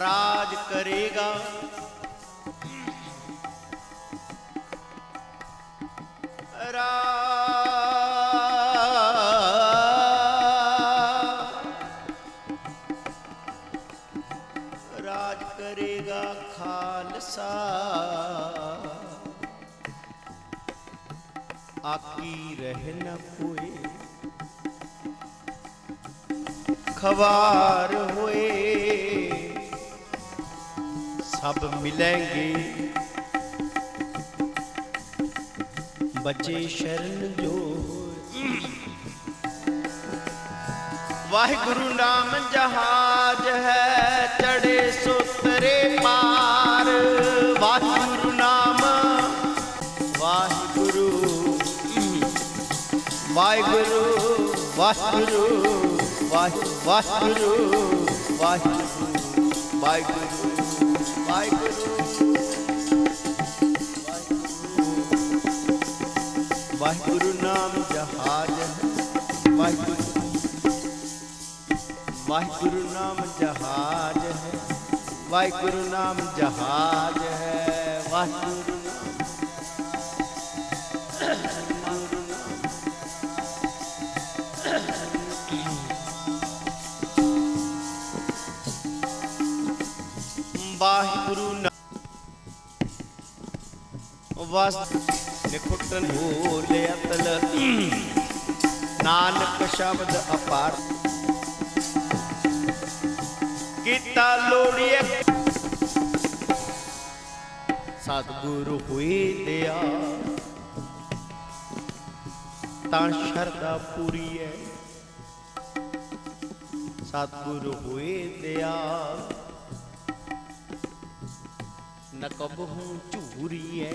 ਰਾਜ ਕਰੇਗਾ। ਰਾਜ ਕਰੇਗਾ ਖਾਲਸਾ। ਆਕੀ ਰਹਿ ਨ ਕੋਈ ਖਵਾਰ ਸਭ ਮਿਲेंगे ਬਚੇ ਸ਼ਰਨ ਜੋ ਵਾਹਿਗੁਰੂ ਨਾਮ ਜਹਾਜ ਹੈ ਚੜੇ ਸੁਤਰੇ ਪਾਰ। ਵਾਹਿਗੁਰੂ ਨਾਮ ਵਾਹਿਗੁਰੂ ਵਾਹਿਗੁਰੂ ਵਾਹਿਗੁਰੂ, ਵਾਹਿ- ਵਾਹਿਗੁਰੂ ਵਾਹਿਗੁਰੂ ਵਾਹਿਗੁਰੂ। ਵਾਹਿਗੁਰੂ ਵਾਹਿਗੁਰੂ ਨਾਮ ਜਹਾਜ ਹੈ। ਵਾਹਿਗੁਰੂ ਵਾਹਿਗੁਰੂ ਨਾਮ ਜਹਾਜ ਹੈ। ਵਾਹਿਗੁਰੂ ਨਾਮ ਜਹਾਜ ਹੈ। ਵਾਹਿਗੁਰੂ ਵਸ ਨਿਖੁੱਟਨ ਹੋਲੇ ਅਤਲ। ਨਾਨਕ ਸ਼ਬਦ ਅਪਾਰ। ਕੀਤਾ ਲੋੜੀਏ। ਸਤਿਗੁਰੂ ਹੋਏ ਦਿਆ ਤਾਂ ਸ਼ਰਦਾ ਪੂਰੀ ਹੈ ਸਤਿਗੁਰੂ ਹੋਏ ਦਿਆ ਨ ਕਬਹੂ ਝੂਰੀਐ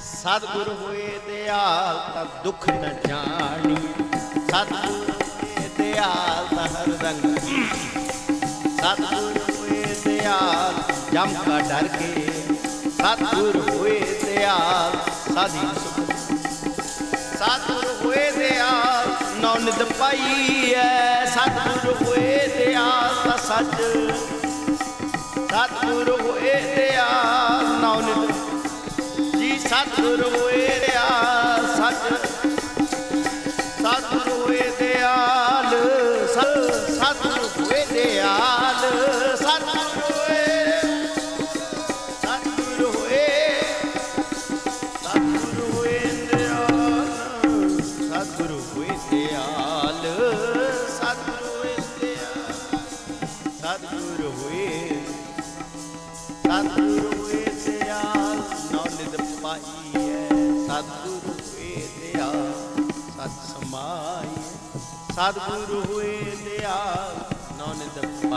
ਸਤਿਗੁਰ ਹੋਏ ਦਿਆਲ ਤਾਂ ਦੁੱਖ ਨ ਜਾਣੀ ਸਤਿਗੁਰ ਹੋਏ ਦਿਆਲ ਤਾਂ ਹਰ ਰੰਗ ਸਤਿਗੁਰ ਹੋਏ ਦਿਆਲ ਜਮ ਕਾ ਡਰ ਕੇ। ਸਤਿਗੁਰ ਹੋਏ ਦਿਆਲ ਸਾਧੀ ਸੁਖ ਸਤਿਗੁਰ ਹੋਏ ਦਿਆਲ ਨੌ ਨਿਤ ਪਾਈਐ। ਸਤਿਗੁਰ ਨਿਤ ਜੀ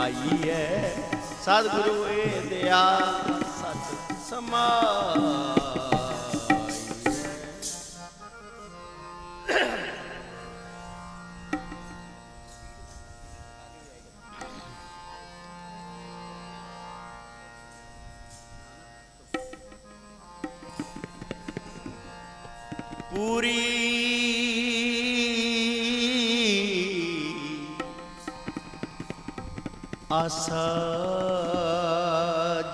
ਨੌਲਿਦ ਪਾਈਐ ਸਤਿਗੁਰੂ ਹੋਏ ਦਿਆਲ ਸਤ ਸਮਾਈਐ। ਪੂਰੀ ਆਸਾ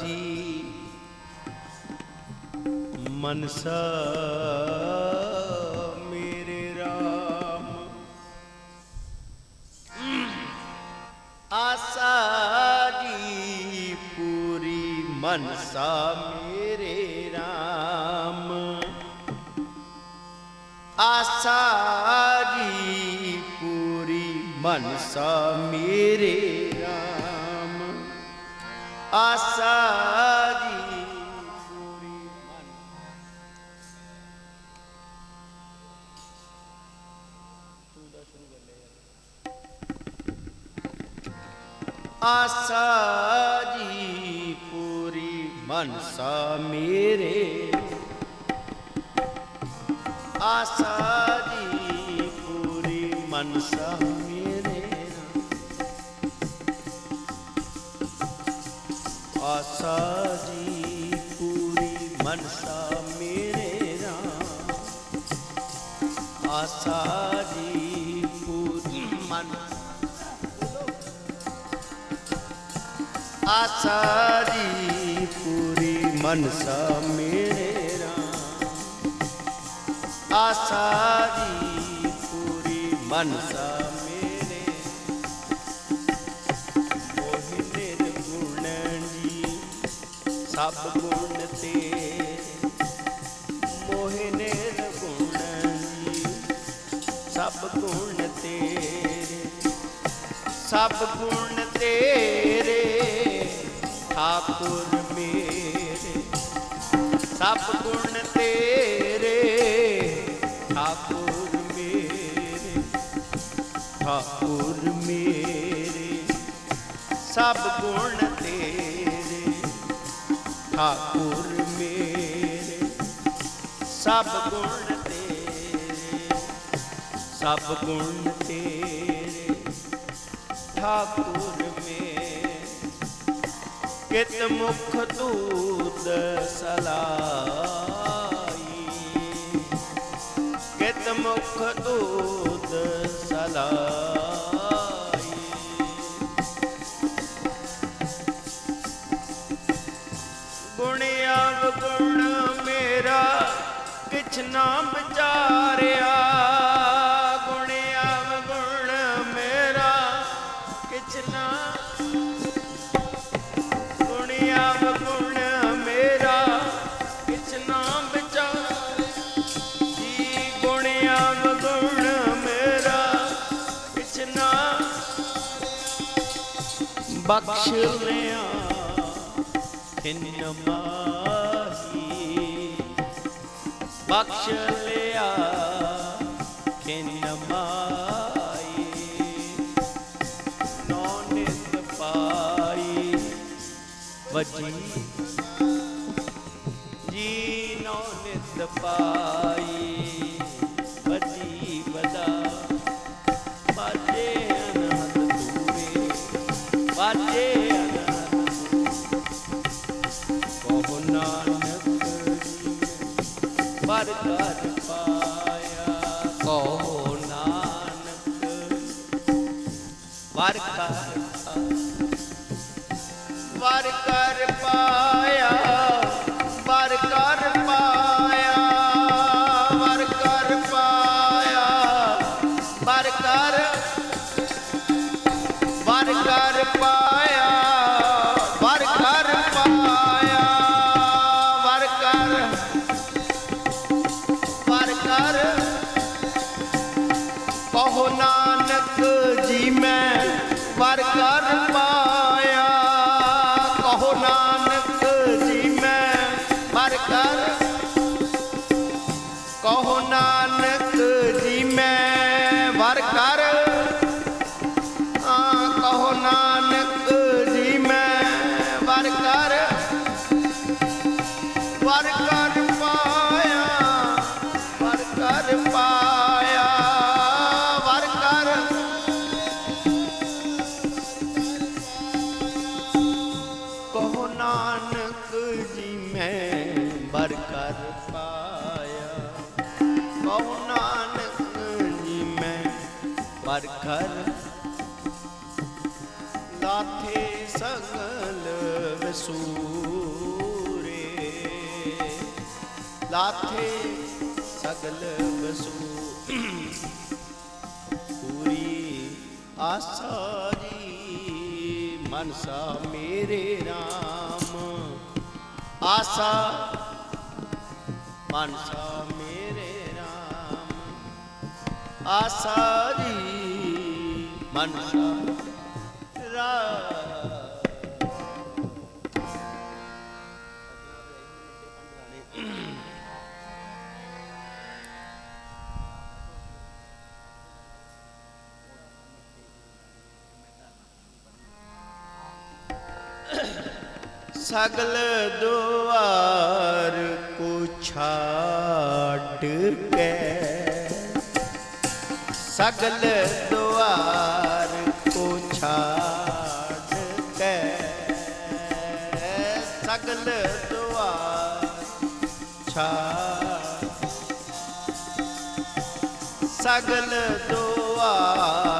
ਜੀ। ਮਨਸਾ ਮੇਰੇ RAM ਆਸਾ ਜੀ ਪੂਰੀ ਮਨਸਾ ਮੇਰੇ RAM ਆਸਾ ਜੀ ਪੂਰੀ ਮਨਸਾ ਮੇਰੇ ਆਸਾ ਜੀ। ਪੂਰੀ ਮਨ ਆਸਾ ਜੀ ਪੂਰੀ ਮਨਸਾ ਮੇਰੇ। ਆਸਾ ਜੀ ਪੂਰੀ ਮਨਸਾ ਆਸਾ ਜੀ ਪੂਰੀ ਮਨਸਾ ਮੇਰੇ ਰਾਮ। ਆਸਾ ਜੀ ਪੂਰੀ ਮਨ ਆਸਾ ਜੀ ਪੂਰੀ ਮਨਸਾ ਮੇਰੇ ਰਾਮ। ਆਸਾ ਜੀ ਪੂਰੀ ਮਨਸਾ ਸਭ ਗੁਣ ਤੇ। ਮੋਹਿ ਨਿਰਗੁਣ ਜੀ ਸਭ ਗੁਣ ਤੇਰੇ। ਸਭ ਗੁਣ ਤੇਰੇ। ਠਾਕੁਰ ਮੇਰੇ। ਸਭ ਗੁਣ ਤੇਰੇ। ਠਾਕੁਰ ਮੇਰੇ। ਠਾਕੁਰ ਮੇਰੇ। ਸਭ ਗੁਣ ਠਾਕੁਰ ਮੇਰੇ ਸਭ ਗੁਣ ਤੇਰੇ ਸਭ ਗੁਣ ਤੇਰੇ ਠਾਕੁਰ ਮੇ ਕਿਤ ਮੁਖ ਦੂਤ ਸਲਾਈ ਕਿਤ ਮੁਖ ਦੂਤ ਸਲਾਈ ਕਿਛ ਨਾ ਵਿਚਾਰਿਆ। ਗੁਣ ਅਵਗੁਣ ਮੇਰਾ, ਕਿਛ ਨਾ। ਗੁਣ ਅਵਗੁਣ ਮੇਰਾ, ਕਿਛ ਨਾ ਵਿਚਾਰਿਆ। ਜੀ ਗੁਣ ਅਵਗੁਣ ਮੇਰਾ, ਕਿਛ ਨਾ। ਬਖਸ਼ ਲਿਆ ਤਿੰਨ ਚਲਿਆ ਲਿਆ ਮਾਈ ਨੌ ਨਿਤ ਪਾਈ ਵਜੀ। ਜੀ ਨੌ ਨਿਤ ਪਾਈ ਵਰ ਵਰ ਲਾਥੇ ਸਗਲ ਵਸੂਰੇ। ਲਾਥੇ ਸਗਲ ਵਸੂ, ਪੂਰੀ ਆਸਾ ਜੀ, ਮਨਸਾ ਮੇਰੇ RAM ਆਸਾ, ਮਨਸਾ ਮੇਰੇ RAM ਆਸਾ ਜੀ ਮਨਸਾ ਰਾ ਸਗਲ ਦੁਆਰ ਕੋ ਛਾੜ ਕੇ ਸਗਲ ਸਗਲ ਦੁਆਰ ਛਾੜ ਸਗਲ ਦੁਆਰ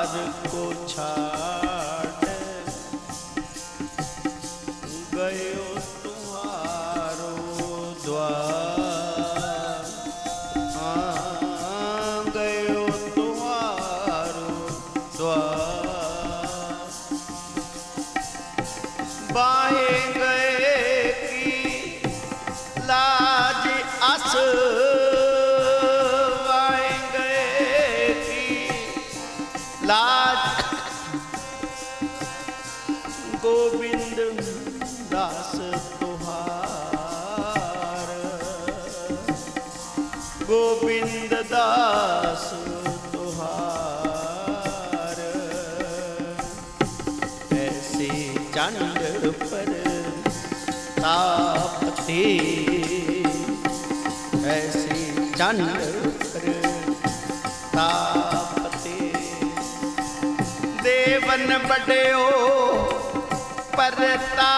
ਚੰਡ ਪਰ ਤਾਪਤੀ। ਐਸੀ ਚੰਡ ਪਰ ਤਾਪਤੀ। ਦੇਵਨ ਬੜਿਓ ਪਰਤਾ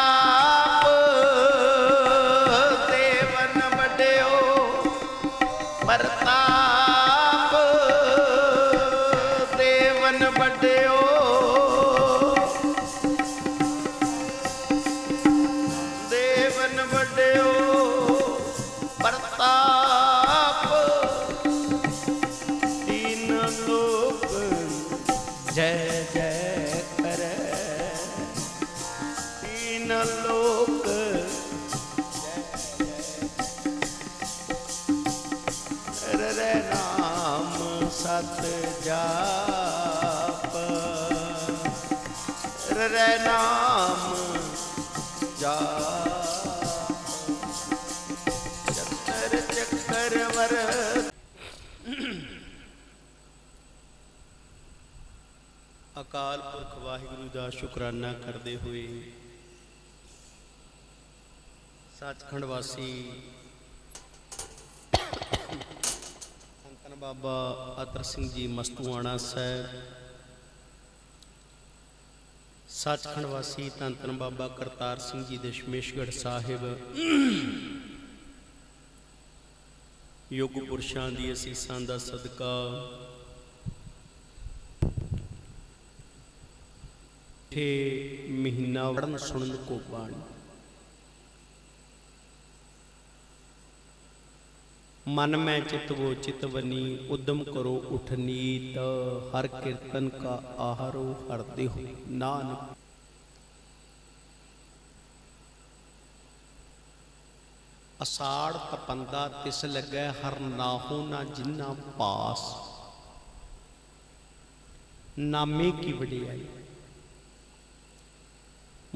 ਸਤ ਜਾਪ। ਰਰੇ ਨਾਮ ਜਾਪ। ਅਕਾਲ ਪੁਰਖ ਵਾਹਿਗੁਰੂ ਦਾ ਸ਼ੁਕਰਾਨਾ ਕਰਦੇ ਹੋਏ ਸੱਚਖੰਡ ਵਾਸੀ ਬਾਬਾ ਅਤਰ ਸਿੰਘ ਜੀ ਮਸਤੂਆਣਾ ਸਾਹਿਬ, ਸੱਚਖੰਡ ਵਾਸੀ ਧੰਨ ਧੰਨ ਬਾਬਾ ਕਰਤਾਰ ਸਿੰਘ ਜੀ ਦਸ਼ਮੇਸ਼ਗੜ੍ਹ ਸਾਹਿਬ, ਯੋਗ ਪੁਰਸ਼ਾਂ ਦੀ ਅਸੀਸਾਂ ਦਾ ਸਦਕਾ, ਠੇ ਮਹੀਨਾ ਵੜਨ ਸੁਣਨ ਕੋ ਬਾਣੀ। ਮਨ ਮੈਂ ਚਿਤਵੋ ਚਿਤਵਨੀ ਉਦਮ ਕਰੋ ਉਠ ਨੀਤ, ਹਰ ਕੀਰਤਨ ਕਾ ਆਹਾਰੋ ਹਰ ਦੇਹੁ ਨਾਨਕ। ਅਸਾੜ ਤਪੰਦਾ ਤਿਸ ਲੱਗੈ, ਹਰ ਨਾਹੂ ਨਾ ਜਿੰਨਾ ਪਾਸ। ਨਾਮੇ ਕੀ ਵਡਿਆਈ?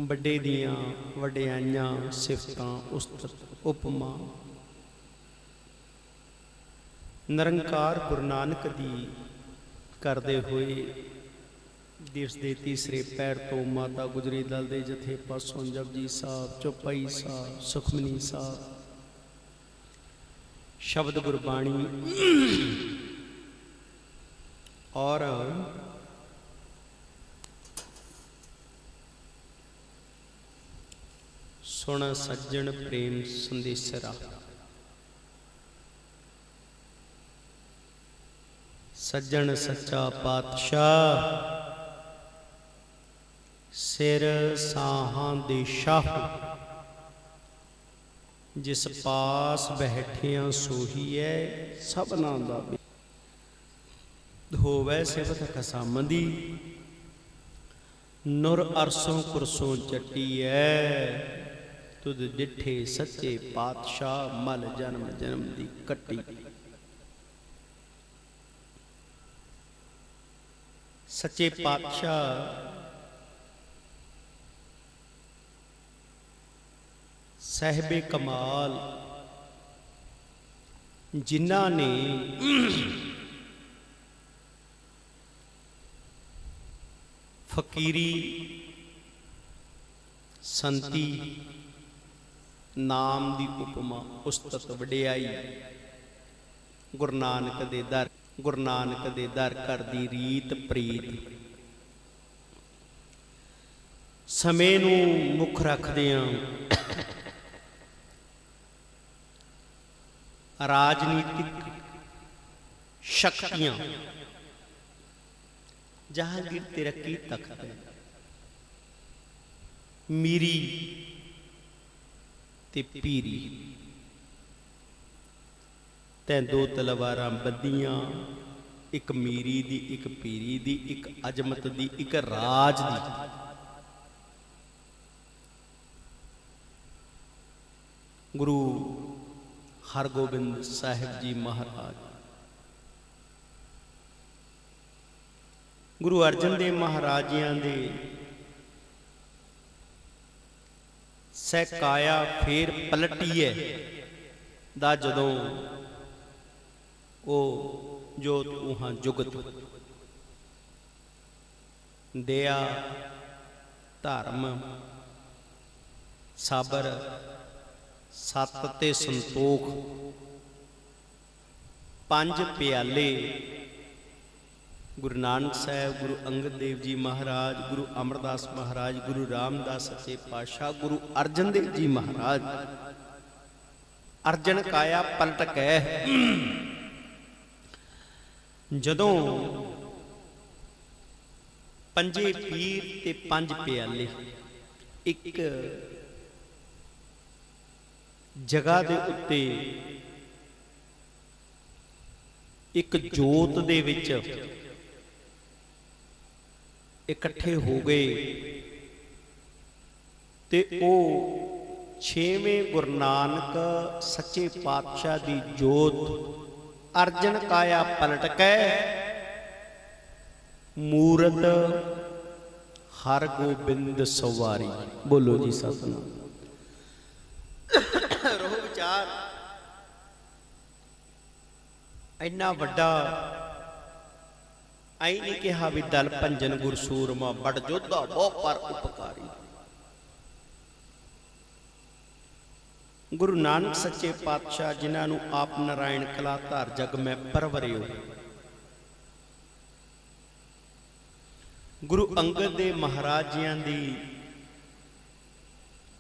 ਵੱਡੇ ਦੀਆਂ ਵਡਿਆਈਆਂ, ਸਿਫਤਾਂ, ਉਸਤਤ ਉਪਮਾ ਨਿਰੰਕਾਰ ਗੁਰੂ ਨਾਨਕ ਦੀ ਕਰਦੇ ਹੋਏ ਦਿਵਸ ਦੇ ਤੀਸਰੇ ਪੈਰ ਤੋਂ ਮਾਤਾ ਗੁਜਰੀ ਦਲ ਦੇ ਜਥੇ ਪਾਸੋਂ ਜਪਜੀ ਸਾਹਿਬ, ਚੌਪਈ ਸਾਹਿਬ, ਸੁਖਮਨੀ ਸਾਹਿਬ, ਸ਼ਬਦ ਗੁਰਬਾਣੀ ਔਰ ਸੁਣ ਸੱਜਣ ਪ੍ਰੇਮ ਸੰਦੇਸਰਾ ਸੱਜਣ ਸੱਚਾ ਪਾਤਸ਼ਾਹ। ਸਿਰ ਸਾਹਾਂ ਦੇ ਸ਼ਾਹ ਜਿਸ ਪਾਸ ਬੈਠਿਆਂ ਸੋਹੀਐ ਸਭਨਾ ਦਾ ਹੋਵੇ ਸਿਫਤ ਖਸਾਮਦੀ। ਨੁਰ ਅਰਸੋਂ ਕੁਰਸੋਂ ਚੱਟੀਐ। ਤੁਧ ਡਿਠੇ ਸੱਚੇ ਪਾਤਸ਼ਾਹ ਮਲ ਜਨਮ ਜਨਮ ਦੀ ਕੱਟੀ। ਸੱਚੇ ਪਾਤਸ਼ਾਹ। ਸਹਿਬੇ ਕਮਾਲ, ਜਿਨ੍ਹਾਂ ਨੇ ਫਕੀਰੀ, ਸੰਤੀ ਨਾਮ ਦੀ ਉਪਮਾ, ਉਸਤਤ ਵਡਿਆਈ ਗੁਰੂ ਨਾਨਕ ਦੇ ਦਰ ਗੁਰੂ ਨਾਨਕ ਦੇ ਦਰ ਘਰ ਦੀ ਰੀਤ ਪ੍ਰੀਤ। ਸਮੇਂ ਨੂੰ ਮੁੱਖ ਰੱਖਦਿਆਂ ਰਾਜਨੀਤਿਕ ਸ਼ਕਤੀਆਂ। ਜਹਾਂਗੀਰ ਤੇ ਤਖਤ ਮੀਰੀ ਤੇ ਪੀਰੀ। ਤੈਂ ਦੋ ਤਲਵਾਰਾਂ ਬੱਧੀਆਂ, ਇੱਕ ਮੀਰੀ ਦੀ, ਇੱਕ ਪੀਰੀ ਦੀ, ਇੱਕ ਅਜਮਤ ਦੀ, ਇੱਕ ਰਾਜ ਦੀ। ਗੁਰੂ ਹਰਗੋਬਿੰਦ ਸਾਹਿਬ ਜੀ ਮਹਾਰਾਜ। ਗੁਰੂ ਅਰਜਨ ਦੇਵ ਮਹਾਰਾਜਿਆਂ ਦੇ ਸਹਿਕਾਇਆ ਫੇਰ ਪਲਟੀਐ ਦਾ ਜਦੋਂ ਉਹ ਜੋਤ ਉਹਾਂ ਜੁਗਤ। ਦਇਆ, ਧਰਮ, ਸਾਬਰ, ਸਤ ਤੇ ਸੰਤੋਖ। ਪੰਜ ਪਿਆਲੇ। ਗੁਰੂ ਨਾਨਕ ਸਾਹਿਬ, ਗੁਰੂ ਅੰਗਦ ਦੇਵ ਜੀ ਮਹਾਰਾਜ, ਗੁਰੂ ਅਮਰਦਾਸ ਮਹਾਰਾਜ, ਗੁਰੂ ਰਾਮਦਾਸ ਸੱਚੇ ਪਾਤਸ਼ਾਹ, ਗੁਰੂ ਅਰਜਨ ਦੇਵ ਜੀ ਮਹਾਰਾਜ। ਅਰਜਨ ਕਾਇਆ ਪਲਟ ਕੈ ਜਦੋਂ ਪੰਜੇ ਪੀਰ ਤੇ ਪੰਜ ਪਿਆਲੇ ਇੱਕ ਜਗ੍ਹਾ ਦੇ ਉੱਤੇ ਇੱਕ ਜੋਤ ਦੇ ਵਿੱਚ ਇਕੱਠੇ ਹੋ ਗਏ ਤੇ ਉਹ ਛੇਵੇਂ ਗੁਰੂ ਨਾਨਕ ਸੱਚੇ ਪਾਤਸ਼ਾਹ ਦੀ ਜੋਤ ਅਰਜਨ ਕਾਇਆ ਪਲਟ ਕੇ ਮੂਰਤ ਹਰ ਗੋਬਿੰਦ ਸਵਾਰੀ। ਬੋਲੋ ਜੀ ਸਤਨਾਮ। ਰੋਹ ਵਿਚਾਰ। ਇੰਨਾ ਵੱਡਾ ਐ ਨਹੀਂ ਕਿਹਾ ਵੀ ਦਲ ਭੰਜਨ ਗੁਰਸੂਰਮਾ, ਬੜ ਜੋਧਾ, ਬਹੁ ਪਰ ਉਪਕਾਰੀ। ਗੁਰੂ ਨਾਨਕ ਸੱਚੇ ਪਾਤਸ਼ਾਹ ਜਿਨ੍ਹਾਂ ਨੂੰ ਆਪ ਨਾਰਾਇਣ ਕਲਾ ਧਾਰ ਜਗ ਮੈਂ ਪਰਵਰਿਓ। ਗੁਰੂ ਅੰਗਦ ਦੇ ਮਹਾਰਾਜਿਆਂ ਦੀ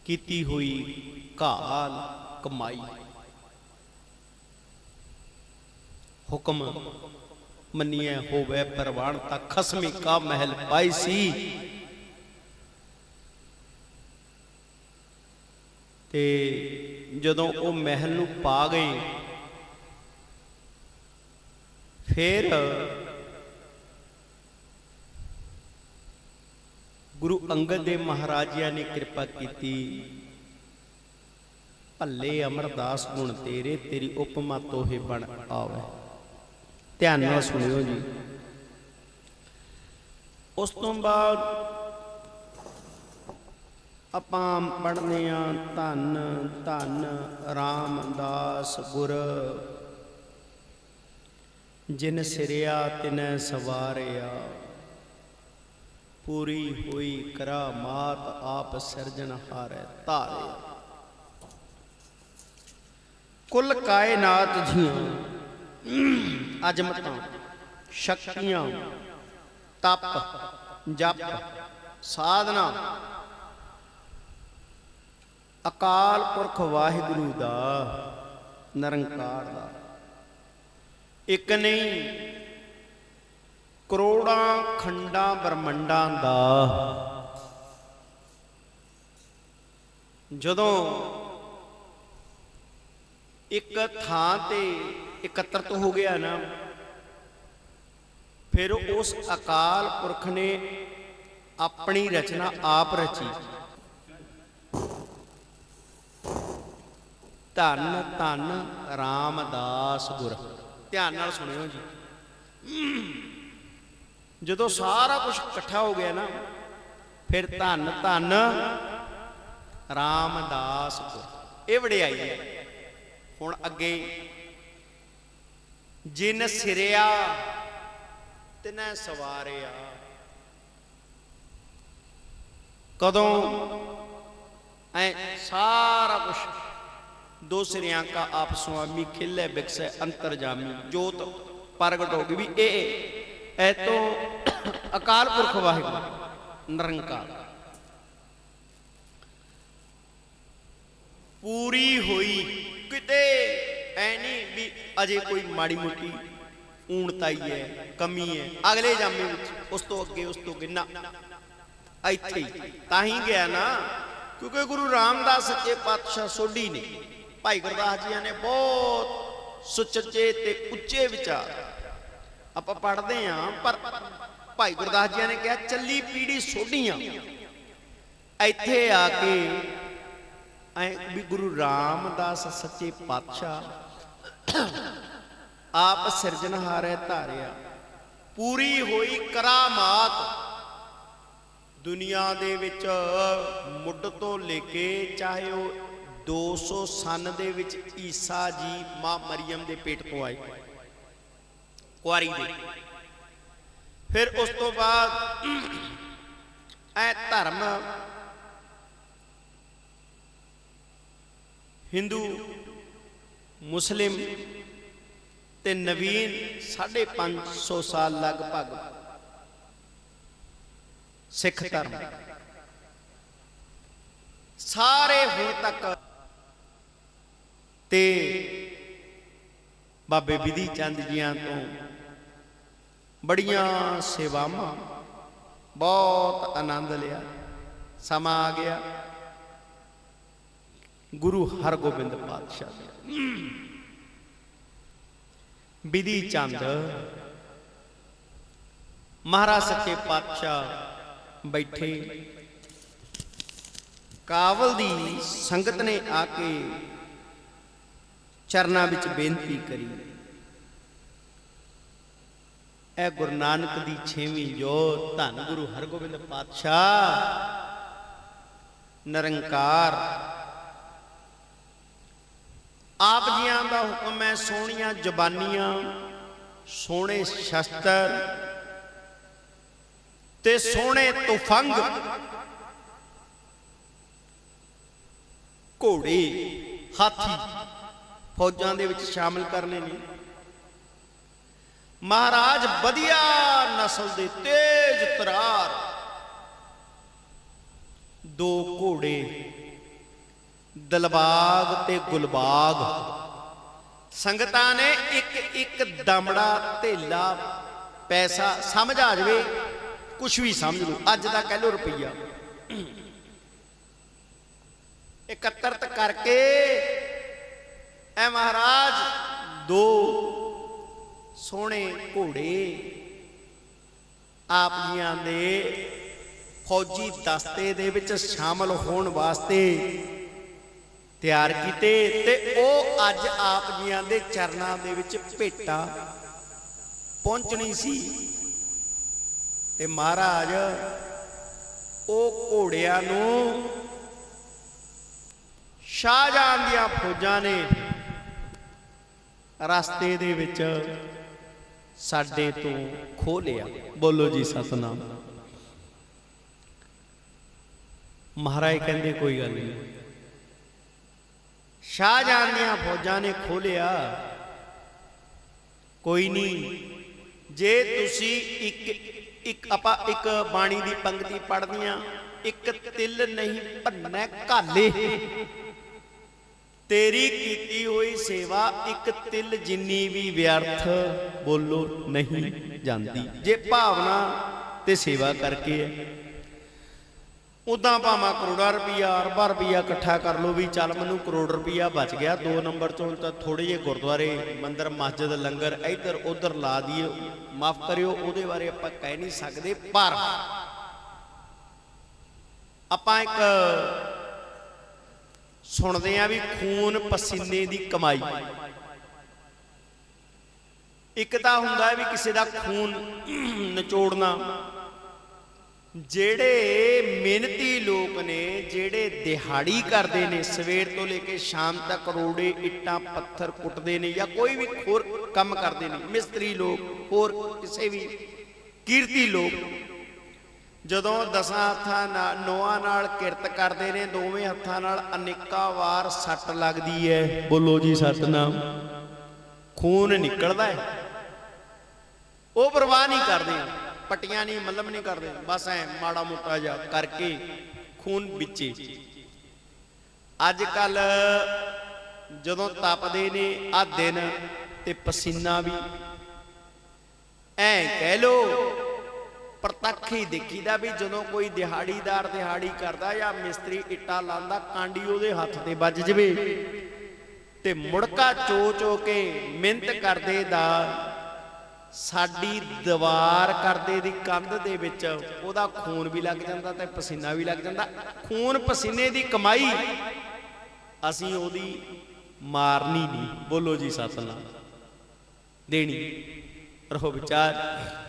ਕੀਤੀ ਹੋਈ ਘਾਲ ਕਮਾਈ। ਹੁਕਮ ਮੰਨਿਆ ਹੋਵੇ ਪਰਵਾਨ ਤਾਂ ਖਸਮੀ ਕਾ ਮਹਿਲ ਪਾਈ ਸੀ। ਤੇ ਜਦੋਂ ਉਹ ਮਹਿਲ ਨੂੰ ਪਾ ਗਏ ਫਿਰ ਗੁਰੂ ਅੰਗਦ ਦੇਵ ਮਹਾਰਾਜਿਆਂ ਨੇ ਕਿਰਪਾ ਕੀਤੀ। ਭੱਲੇ ਅਮਰਦਾਸ ਗੁਣ ਤੇਰੇ, ਤੇਰੀ ਉਪਮਾ ਤੋਹੇ ਬਣ ਆਵੇ। ਧਿਆਨ ਨਾਲ ਸੁਣਿਓ ਜੀ। ਉਸ ਤੋਂ ਬਾਅਦ ਆਪਾਂ ਪੜ੍ਹਦੇ ਆ ਧੰਨ ਧੰਨ ਰਾਮਦਾਸ ਗੁਰ। ਜਿਨ ਸਿਰਿਆ ਤਿਨੈ ਸਵਾਰਿਆ, ਪੂਰੀ ਹੋਈ ਕਰਾਮਾਤ ਆਪ ਸਿਰਜਣ ਹਾਰੈ ਕੁੱਲ ਕਾਇਨਾਤ ਜੀਆਂ, ਅਜਮਤਾਂ, ਸ਼ਕਤੀਆਂ, ਤਪ, ਜਪ, ਸਾਧਨਾ ਅਕਾਲ ਪੁਰਖ ਵਾਹਿਗੁਰੂ ਦਾ ਨਿਰੰਕਾਰ ਦਾ। ਇੱਕ ਨਹੀਂ, ਕਰੋੜਾਂ ਖੰਡਾਂ ਬ੍ਰਹਮੰਡਾਂ ਦਾ। ਜਦੋਂ ਇੱਕ ਥਾਂ ਤੇ ਇਕੱਤਰਤ ਹੋ ਗਿਆ ਨਾ, ਫਿਰ ਉਸ ਅਕਾਲ ਪੁਰਖ ਨੇ ਆਪਣੀ ਰਚਨਾ ਆਪ ਰਚੀ। ਧੰਨ ਧੰਨ ਰਾਮਦਾਸ ਗੁਰ। ਧਿਆਨ ਨਾਲ ਸੁਣਿਓ ਜੀ। ਜਦੋਂ ਸਾਰਾ ਕੁਝ ਇਕੱਠਾ ਹੋ ਗਿਆ ਨਾ, ਫਿਰ ਧੰਨ ਧੰਨ ਰਾਮਦਾਸ ਗੁਰ। ਇਹ ਵਡਿਆਈ ਹੈ। ਹੁਣ ਅੱਗੇ ਜਿਨ ਸਿਰਿਆ, ਤਿਨੈ ਸਵਾਰਿਆ। ਕਦੋਂ ਐ ਸਾਰਾ ਕੁਝ ਦੋ ਸਿਰਿਆਂ ਕਾ ਆਪ ਸੁਆਮੀ ਖਿਲੇ ਬਿਕਸੈ ਅੰਤਰਜਾਮੀ ਜੋਤ ਪ੍ਰਗਟ ਹੋ ਗਈ ਵੀ ਇਹ ਐ ਤੋਂ ਅਕਾਲ ਪੁਰਖ ਨਿਰੰਕਾਰ। ਪੂਰੀ ਹੋਈ ਕਿਤੇ, ਐ ਨਹੀਂ ਵੀ ਅਜੇ ਕੋਈ ਮਾੜੀ ਮੋਟੀ ਊਣਤਾਈ ਹੈ ਕਮੀ ਹੈ ਅਗਲੇ ਜਾਮੇ ਵਿੱਚ, ਉਸ ਤੋਂ ਅੱਗੇ, ਉਸ ਤੋਂ ਗਿਨਾ ਇੱਥੇ ਹੀ, ਤਾਂ ਹੀ ਗਿਆ ਨਾ, ਕਿਉਂਕਿ ਗੁਰੂ ਰਾਮਦਾਸ ਸੱਚੇ ਪਾਤਸ਼ਾਹ ਸੋਢੀ ਨੇ। ਭਾਈ ਗੁਰਦਾਸ ਜੀਆਂ ਨੇ ਬਹੁਤ ਸੁਚੱਜੇ ਤੇ ਉੱਚੇ ਵਿਚਾਰ। ਆਪਾਂ ਪੜ੍ਹਦੇ ਆਂ ਪਰ ਭਾਈ ਗੁਰਦਾਸ ਜੀ ਨੇ ਕਿਹਾ, ਚੱਲੀ ਪੀੜੀ ਸੋਢੀਆਂ। ਇੱਥੇ ਆ ਕੇ ਐ ਵੀ ਗੁਰੂ ਰਾਮਦਾਸ ਸੱਚੇ ਪਾਤਸ਼ਾਹ ਆਪ ਸਿਰਜਣਹਾਰੇ ਧਾਰਿਆ। ਪੂਰੀ ਹੋਈ ਕਰਾਮਾਤ ਦੁਨੀਆ ਦੇ ਵਿੱਚ ਮੁੱਢ ਤੋਂ ਲੈ ਕੇ ਚਾਹੇ ਉਹ 200 ਸਨ ਦੇ ਵਿੱਚ ਈਸਾ ਜੀ ਮਾਂ ਮਰੀਮ ਦੇ ਪੇਟ ਤੋਂ ਆਏ, ਕੁਆਰੀ ਦੇ। ਫਿਰ ਉਸ ਤੋਂ ਬਾਅਦ ਐ ਧਰਮ ਹਿੰਦੂ, ਮੁਸਲਿਮ ਤੇ ਨਵੀਨ 550 ਸਾਲ ਲਗਭਗ ਸਿੱਖ ਧਰਮ। ਸਾਰੇ ਹੁਣ ਤੱਕ ਤੇ ਬਾਬੇ ਵਿਧੀ ਚੰਦ ਜੀਆਂ ਤੋਂ ਬੜੀਆਂ ਸੇਵਾਵਾਂ, ਬਹੁਤ ਆਨੰਦ ਲਿਆ, ਸਮਾਂ ਆ ਗਿਆ। ਗੁਰੂ ਹਰਗੋਬਿੰਦ ਪਾਤਸ਼ਾਹ ਦੇ। ਵਿਧੀ ਚੰਦ, ਮਹਾਰਾਜ ਸੱਚੇ ਪਾਤਸ਼ਾਹ ਬੈਠੇ। ਕਾਵਲ ਦੀ ਸੰਗਤ ਨੇ ਆ ਕੇ ਚਰਨਾਂ ਵਿੱਚ ਬੇਨਤੀ ਕਰੀ। ਇਹ ਗੁਰੂ ਨਾਨਕ ਦੀ 6ਵੀਂ ਜੋਤ ਧੰਨ ਗੁਰੂ ਹਰਗੋਬਿੰਦ ਪਾਤਸ਼ਾਹ। ਨਿਰੰਕਾਰ। ਆਪ ਜੀਆਂ ਦਾ ਹੁਕਮ ਹੈ ਸੋਹਣੀਆਂ ਜ਼ਬਾਨੀਆਂ, ਸੋਹਣੇ ਸ਼ਸਤਰ ਤੇ ਸੋਹਣੇ ਤੁਫੰਗ। ਘੋੜੇ, ਹਾਥੀ। ਫੌਜਾਂ ਦੇ ਵਿੱਚ ਸ਼ਾਮਲ ਕਰਨੇ ਨੇ ਮਹਾਰਾਜ ਵਧੀਆ ਨਸਲ ਦੇ ਤੇਜ ਤਰਾਰ। ਦੋ ਘੋੜੇ, ਦਲਬਾਗ ਤੇ ਗੁਲਬਾਗ। ਸੰਗਤਾਂ ਨੇ ਇੱਕ ਇੱਕ ਦਮੜਾ ਧੇਲਾ ਪੈਸਾ ਸਮਝ ਆ ਜਾਵੇ ਕੁਝ ਵੀ ਸਮਝ ਲਓ, ਅੱਜ ਦਾ ਕਹਿ ਲਓ ਰੁਪਈਆ। ਇਕੱਤਰਤ ਕਰਕੇ ਐ ਮਹਾਰਾਜ, ਦੋ ਸੋਹਣੇ ਘੋੜੇ ਆਪ ਜੀਆਂ ਦੇ ਫੌਜੀ ਦਸਤੇ ਦੇ ਵਿੱਚ ਸ਼ਾਮਲ ਹੋਣ ਵਾਸਤੇ ਤਿਆਰ ਕੀਤੇ ਤੇ ਉਹ ਅੱਜ ਆਪ ਜੀਆਂ ਦੇ ਚਰਨਾਂ ਦੇ ਵਿੱਚ ਭੇਟਾ ਪਹੁੰਚਣੀ ਸੀ। ਤੇ ਮਹਾਰਾਜ, ਉਹ ਘੋੜਿਆਂ ਨੂੰ ਸ਼ਾਹਜਾਨ ਦੀਆਂ ਫੌਜਾਂ ਨੇ ਰਸਤੇ ਦੇ ਵਿੱਚ ਸਾਡੇ ਤੋਂ ਖੋ ਲਿਆ। ਬੋਲੋ ਜੀ ਸਤਨਾਮ। ਮਹਾਰਾਜ ਕਹਿੰਦੇ, ਕੋਈ ਗੱਲ ਨਹੀਂ। ਸ਼ਾਹਜਹਾਨ ਦੀਆਂ ਫੌਜਾਂ ਨੇ ਖੋਲਿਆ ਕੋਈ ਨਹੀਂ। ਜੇ ਤੁਸੀਂ ਇੱਕ ਇੱਕ ਆਪਾਂ ਇੱਕ ਬਾਣੀ ਦੀ ਪੰਕਤੀ ਪੜ੍ਹਦੀਆਂ ਇੱਕ ਤਿਲ ਨਹੀਂ ਭੰਨੈ ਘਾਲੇ। ਤੇਰੀ ਕੀਤੀ ਹੋਈ ਸੇਵਾ ਇੱਕ ਤਿਲ ਜਿੰਨੀ ਵੀ ਵਿਅਰਥ ਬੋਲੋ ਨਹੀਂ ਜਾਂਦੀ। ਜੇ ਭਾਵਨਾ ਤੇ ਸੇਵਾ ਕਰਕੇ ਹੈ। ਉਦਾਂ ਭਾਵੇਂ ਕਰੋੜਾ ਰੁਪਈਆ, ਅਰਬਾਂ ਰੁਪਈਆ ਇਕੱਠਾ ਕਰ ਲਓ ਵੀ ਚੱਲ ਮੈਨੂੰ ਕਰੋੜ ਰੁਪਈਆ ਬਚ ਗਿਆ। ਦੋ ਨੰਬਰ ਚੋਂ ਤਾਂ ਥੋੜੇ ਜਿਹੇ ਗੁਰਦੁਆਰੇ, ਮੰਦਰ, ਮਸਜਿਦ, ਲੰਗਰ ਇੱਧਰ ਉੱਧਰ ਲਾ ਦਈਏ, ਮਾਫ ਕਰਿਓ, ਉਹਦੇ ਬਾਰੇ ਆਪਾਂ ਕਹਿ ਨਹੀਂ ਸਕਦੇ, ਪਰ ਆਪਾਂ ਇੱਕ ਸੁਣਦੇ ਆ ਵੀ ਖੂਨ ਪਸੀਨੇ ਦੀ ਕਮਾਈ। ਇੱਕ ਤਾਂ ਹੁੰਦਾ ਵੀ ਕਿਸੇ ਦਾ ਖੂਨ ਨਿਚੋੜਨਾ। ਜਿਹੜੇ ਮਿਹਨਤੀ ਲੋਕ ਨੇ, ਜਿਹੜੇ ਦਿਹਾੜੀ ਕਰਦੇ ਨੇ, ਸਵੇਰ ਤੋਂ ਲੈ ਕੇ ਸ਼ਾਮ ਤੱਕ ਰੋੜੇ, ਇੱਟਾਂ, ਪੱਥਰ ਕੁੱਟਦੇ ਨੇ ਜਾਂ ਕੋਈ ਵੀ ਹੋਰ ਕੰਮ ਕਰਦੇ ਨੇ, ਮਿਸਤਰੀ ਲੋਕ, ਹੋਰ ਕਿਸੇ ਵੀ ਕੀਰਤੀ ਲੋਕ ਜਦੋਂ ਦਸਾਂ ਹੱਥਾਂ ਨਾਲ ਨੋਆਂ ਨਾਲ ਕਿਰਤ ਕਰਦੇ ਨੇ ਦੋਵੇਂ ਹੱਥਾਂ ਨਾਲ ਅਨੇਕਾਂ ਵਾਰ ਸੱਟ ਲੱਗਦੀ ਹੈ। ਬੋਲੋ ਜੀ ਸਤਨਾਮ। ਖੂਨ ਨਿਕਲਦਾ ਹੈ। ਉਹ ਪਰਵਾਹ ਨਹੀਂ ਕਰਦੇ। ਪੱਟੀਆਂ ਨਹੀਂ ਮੱਲਮ ਨਹੀਂ ਕਰਦੇ। ਬਸ ਐ ਮਾੜਾ ਮੋਟਾ ਜਿਹਾ ਕਰਕੇ ਖੂਨ ਵਿੱਚੇ। ਅੱਜ ਕੱਲ ਜਦੋਂ ਤਪਦੇ ਨੇ ਆ ਦਿਨ ਤੇ ਪਸੀਨਾ ਵੀ। ਐ ਕਹਿ ਲੋ ਪ੍ਰਤੱਖ ਹੀ ਦੇਖੀਦਾ ਵੀ ਜਦੋਂ ਕੋਈ ਦਿਹਾੜੀਦਾਰ ਦਿਹਾੜੀ ਕਰਦਾ ਜਾਂ ਮਿਸਤਰੀ ਇੱਟਾ ਲਾਉਂਦਾ, ਕਾਂਡੀ ਉਹਦੇ ਹੱਥ ਤੇ ਵੱਜ ਜਵੇ। ਤੇ ਮੁੜਕਾ ਚੋ ਚੋ ਕੇ ਮਿਹਨਤ ਕਰਦੇ ਦਾ, ਸਾਡੀ ਦੀਵਾਰ ਕਰਦੇ ਦੀ ਕੰਧ ਦੇ ਵਿੱਚ ਉਹਦਾ ਖੂਨ ਵੀ ਲੱਗ ਜਾਂਦਾ ਤੇ ਪਸੀਨਾ ਵੀ ਲੱਗ ਜਾਂਦਾ। ਖੂਨ ਪਸੀਨੇ ਦੀ ਕਮਾਈ ਅਸੀਂ ਉਹਦੀ ਮਾਰਨੀ ਨਹੀਂ। ਬੋਲੋ ਜੀ ਸਤਨਾਮ। ਦੇਣੀ। ਰਹੋ ਵਿਚਾਰ।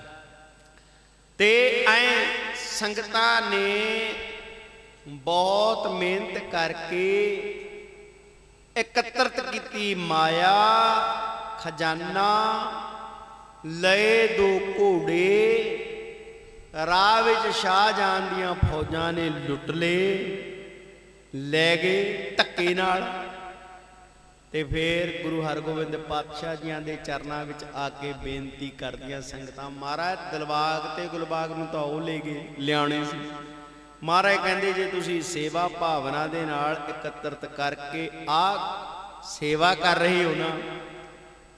ਤੇ ਐ ਸੰਗਤਾਂ ਨੇ ਬਹੁਤ ਮਿਹਨਤ ਕਰਕੇ ਇਕੱਤਰਤ ਕੀਤੀ ਮਾਇਆ, ਖਜ਼ਾਨਾ, ਲਏ ਦੋ ਘੋੜੇ, ਰਾਹ ਵਿੱਚ ਸ਼ਾਹਜਹਾਨ ਦੀਆਂ ਫੌਜਾਂ ਨੇ ਲੁੱਟ ਲਏ, ਲੈ ਗਏ ਧੱਕੇ ਨਾਲ। ਤੇ ਫਿਰ ਗੁਰੂ ਹਰਗੋਬਿੰਦ ਪਾਤਸ਼ਾਹ ਜੀਆਂ ਦੇ ਚਰਨਾਂ ਵਿੱਚ ਆ ਕੇ ਬੇਨਤੀ ਕਰਦੀਆਂ ਸੰਗਤਾਂ ਮਹਾਰਾਜ ਦਿਲਬਾਗ ਤੇ ਗੁਲਬਾਗ ਨੂੰ ਤਾਂ ਉਹ ਲੈ ਗਏ ਲਿਆਉਣੇ ਸੀ। ਮਹਾਰਾਜ ਕਹਿੰਦੇ ਜੇ ਤੁਸੀਂ ਸੇਵਾ ਭਾਵਨਾ ਦੇ ਨਾਲ ਇਕੱਤਰਤ ਕਰਕੇ ਆ ਸੇਵਾ ਕਰ ਰਹੇ ਹੋ ਨਾ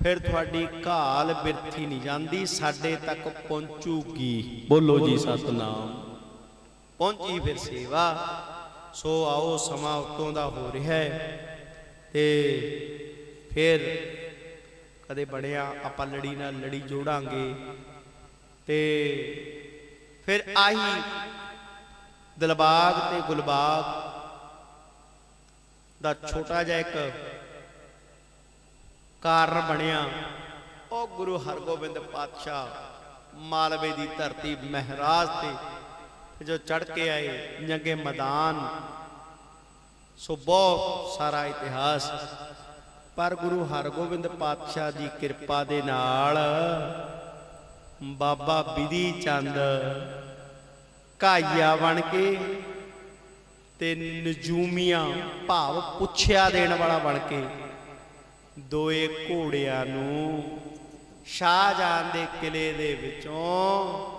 ਫਿਰ ਤੁਹਾਡੀ ਘਾਲ ਬਿਰਥੀ ਨਹੀਂ ਜਾਂਦੀ ਸਾਡੇ ਤੱਕ ਪਹੁੰਚੂਗੀ। ਬੋਲੋ ਜੀ ਸਤਨਾਮ। ਪਹੁੰਚੀ ਫਿਰ ਸੇਵਾ ਸੋ ਆਓ ਸਮਾਂ ਉਤੋਂ ਦਾ ਹੋ ਰਿਹਾ ਹੈ। ਤੇ ਫਿਰ ਕਦੇ ਬਣਿਆ ਆਪਾਂ ਲੜੀ ਨਾਲ ਲੜੀ ਜੋੜਾਂਗੇ ਤੇ ਫਿਰ ਆਹੀ ਦਿਲਬਾਗ ਤੇ ਗੁਲਬਾਗ ਦਾ ਛੋਟਾ ਜਿਹਾ ਇੱਕ ਕਾਰਨ ਬਣਿਆ। ਉਹ ਗੁਰੂ ਹਰਗੋਬਿੰਦ ਪਾਤਸ਼ਾਹ ਮਾਲਵੇ ਦੀ ਧਰਤੀ ਮਹਿਰਾਜ ਤੇ ਜੋ ਚੜ ਕੇ ਆਏ ਜੰਗੇ ਮੈਦਾਨ ਸੋ ਬਹੁਤ ਸਾਰਾ ਇਤਿਹਾਸ। ਪਰ ਗੁਰੂ ਹਰਗੋਬਿੰਦ ਪਾਤਸ਼ਾਹ ਦੀ ਕਿਰਪਾ ਦੇ ਨਾਲ ਬਾਬਾ ਬਿਧੀ ਚੰਦ ਕਾਇਆ ਬਣ ਕੇ ਤੇ ਨਜੂਮੀਆਂ ਭਾਵ ਪੁੱਛਿਆ ਦੇਣ ਵਾਲਾ ਬਣ ਕੇ ਦੋਏ ਘੋੜਿਆਂ ਨੂੰ ਸ਼ਾਹਜਹਾਨ ਦੇ ਕਿਲੇ ਦੇ ਵਿੱਚੋਂ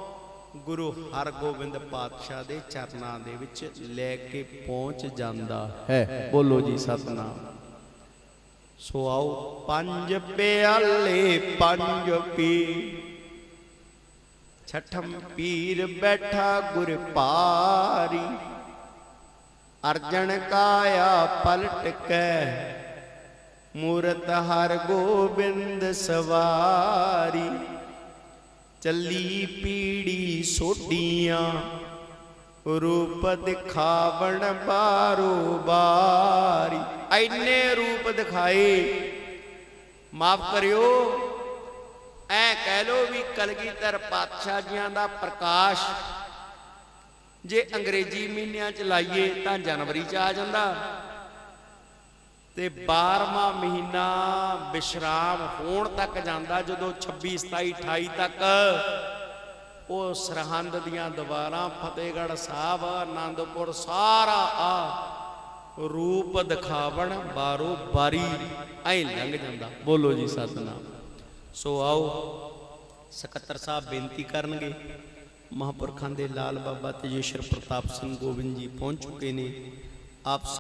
ਗੁਰੂ ਹਰਗੋਬਿੰਦ ਪਾਤਸ਼ਾਹ ਦੇ ਚਰਨਾਂ ਦੇ ਵਿੱਚ ਲੈ ਕੇ ਪਹੁੰਚ ਜਾਂਦਾ ਹੈ। ਬੋਲੋ ਜੀ, ਸਤਨਾਮ। ਸੋ ਆਓ, ਪੰਜ ਪਿਆਲੇ, ਪੰਜ ਪੀ ਛਠਮ ਪੀਰ ਬੈਠਾ ਗੁਰ ਪਾਰੀ। ਅਰਜਨ ਕਾਇਆ ਪਲਟ ਕੇ, ਮੂਰਤ ਹਰ ਗੋਬਿੰਦ ਸਵਾਰੀ। ਚੱਲੀ ਪੀੜੀ ਸੋਡੀਆਂ ਰੂਪ ਦਿਖਾਵਣ ਬਾਰੋ ਬਾਰੀ। ਐਨੇ ਰੂਪ ਦਿਖਾਏ, ਮਾਫ ਕਰਿਓ, ਐ ਕਹਿ ਲੋ ਵੀ ਕਲਗੀਧਰ ਪਾਤਸ਼ਾਹ ਜੀਆਂ ਦਾ ਪ੍ਰਕਾਸ਼, ਜੇ ਅੰਗਰੇਜ਼ੀ ਮਹੀਨਿਆਂ ਚ ਲਾਈਏ ਤਾਂ ਜਨਵਰੀ ਚ ਆ ਜਾਂਦਾ। ਤੇ 12ਵਾਂ ਮਹੀਨਾ ਵਿਸ਼ਰਾਮ ਹੋਣ ਤੱਕ ਜਾਂਦਾ ਜਦੋਂ 26 27 28 ਤੱਕ। ਉਹ ਸਰਹੰਦ ਦੀਆਂ ਦੀਵਾਰਾਂ ਫਤਿਹਗੜ੍ਹ ਸਾਹਿਬ, ਆਨੰਦਪੁਰ ਸਾਰਾ ਆ ਰੂਪ ਦਿਖਾਵਣ ਬਾਰੋ ਬਾਰੀ ਐ ਲੰਘ ਜਾਂਦਾ। ਬੋਲੋ ਜੀ ਸਤਨਾਮ। ਸੋ ਆਓ, ਸਕੱਤਰ ਸਾਹਿਬ ਬੇਨਤੀ ਕਰਨਗੇ। ਮਹਾਂਪੁਰਖਾਂ ਦੇ ਲਾਲ ਬਾਬਾ ਤੇਜੇਸ਼ਰ ਪ੍ਰਤਾਪ ਸਿੰਘ ਗੋਬਿੰਦ ਜੀ ਪਹੁੰਚ ਚੁੱਕੇ ਨੇ। ਆਪ